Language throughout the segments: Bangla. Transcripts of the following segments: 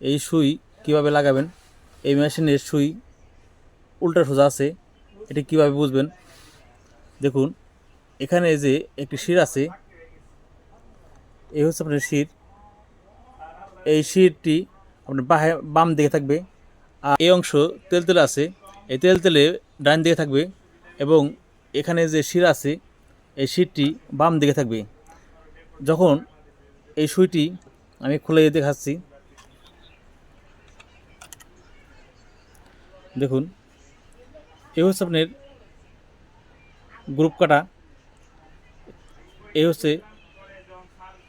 এই সুই কীভাবে লাগাবেন? এই মেশিনের সুই উল্টা সোজা আছে, এটি কীভাবে বুঝবেন? দেখুন, এখানে যে একটি শির আছে, এই হচ্ছে আপনার শির। এই শিরটি আপনার বাহে বাম দিকে থাকবে, আর এই অংশ তেল তেলে আছে, এই তেল তেলে ডান দিকে থাকবে এবং এখানে যে শির আছে, এই শিরটি বাম দিকে থাকবে। যখন এই সুইটি আমি খুলে দেখাচ্ছি দেখুন এই হচ্ছে আপনার গ্রুপ কাটা এই হচ্ছে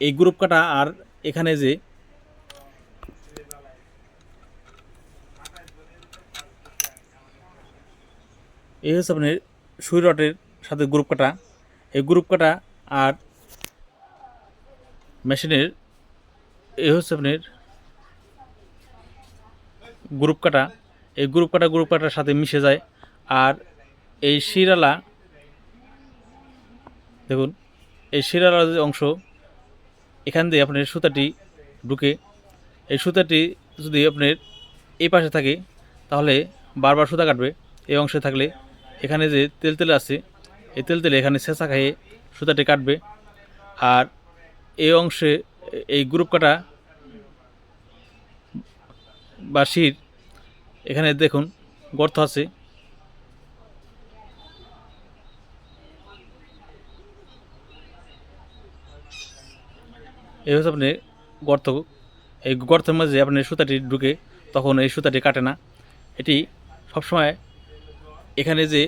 এই গ্রুপ কাটা আর এখানে যে এই হচ্ছে আপনার সুই রটের সাথে গ্রুপ কাটা, এই গ্রুপ কাটা আর মেশিনের এই হচ্ছে আপনার গ্রুপ কাটা এই গ্রুপ কাটা গ্রুপ কাটার সাথে মিশে যায়। আর এই শিরালা, দেখুন, এই শিরালার যে অংশ, এখান দিয়ে আপনার সুতাটি ঢুকে। এই সুতাটি যদি আপনার এই পাশে থাকে, তাহলে বারবার সুতা কাটবে এই অংশে থাকলে। এখানে যে তেল তেলে আছে, এই তেল তেলে এখানে ছেঁচা খাইয়ে সুতাটি কাটবে। আর এই অংশে, এই গ্রুপ কাটা বা শির এখানে দেখুন, গর্ত আছে। এই হচ্ছে আপনি গর্ত। এই গর্তের মাঝে আপনি সুতাটি ঢুকে তখন এই সুতাটি কাটে না। এটি সবসময় এখানে যে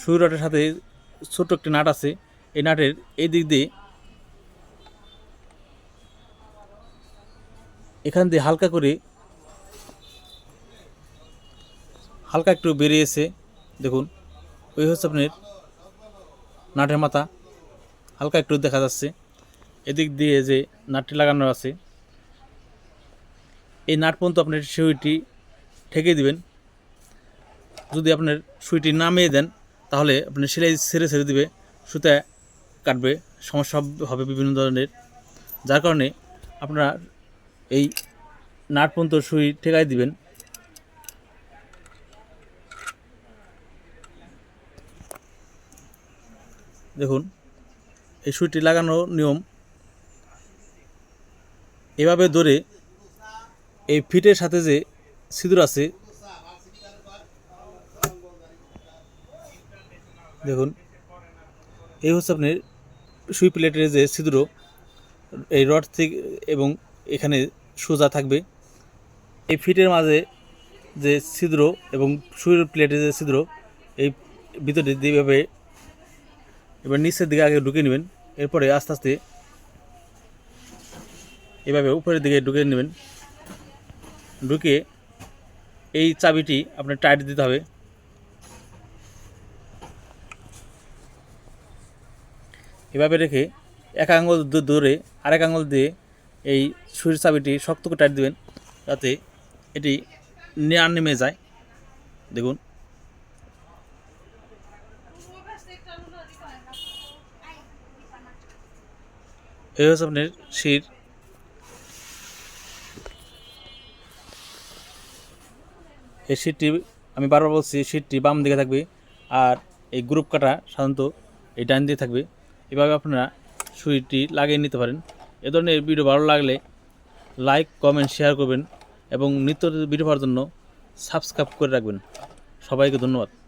সুই রডের সাথে ছোট্ট একটি নাট আছে, এই নাটের এই দিক দিয়ে এখান দিয়ে হালকা করে হালকা একটু বেরিয়েছে, দেখুন। ওই হচ্ছে আপনার নাটের মাথা, হালকা একটু দেখা যাচ্ছে। এদিক দিয়ে যে নাটটি লাগানো আছে, এই নাট পর্যন্ত আপনার সুইটি ঠেকে দিবেন। যদি আপনার সুইটি নামিয়ে দেন, তাহলে আপনি সেলাই ছেড়ে ছেড়ে দিবে, সুতা কাটবে, সমস্যা হবে বিভিন্ন ধরনের। যার কারণে আপনারা এই নাট পর্যন্ত সুই ঠেকাই দিবেন। দেখুন, এই সুইটি লাগানো নিয়ম। এভাবে ধরে এই ফিটের সাথে যে সিঁদুর আছে, দেখুন, এই হচ্ছে আপনার সুই প্লেটের যে ছিদ্র, এই রড থেকে এবং এখানে সোজা থাকবে। এই ফিটের মাঝে যে ছিদ্র এবং সুইয়ের প্লেটের যে ছিদ্র, এই ভিতরে দিয়ে এভাবে এবার নিচের দিকে আগে ঢুকে নেবেন, এরপরে আস্তে আস্তে এভাবে উপরের দিকে ঢুকে নেবেন। ঢুকে এই চাবিটি আপনার টাইট দিতে হবে। এভাবে রেখে এক আঙুল দূরে আরেক আঙুল দিয়ে এই সুইর চাবিটি শক্ত করে টাইট দেবেন, যাতে এটি নেওয়া নেমে যায়। দেখুন। এই হচ্ছে আপনার শির। এই শিটটি আমি বারবার বলছি শিটটি বাম দিকে থাকবে আর এই গ্রুপ কাটা সাধারণত এই ডান দিয়ে থাকবে। এভাবে আপনারা সুইটি লাগিয়ে নিতে পারেন। এ ধরনের ভিডিও ভালো লাগলে লাইক, কমেন্ট, শেয়ার করবেন এবং নিত্য ভিডিও পাওয়ার জন্য সাবস্ক্রাইব করে রাখবেন। সবাইকে ধন্যবাদ।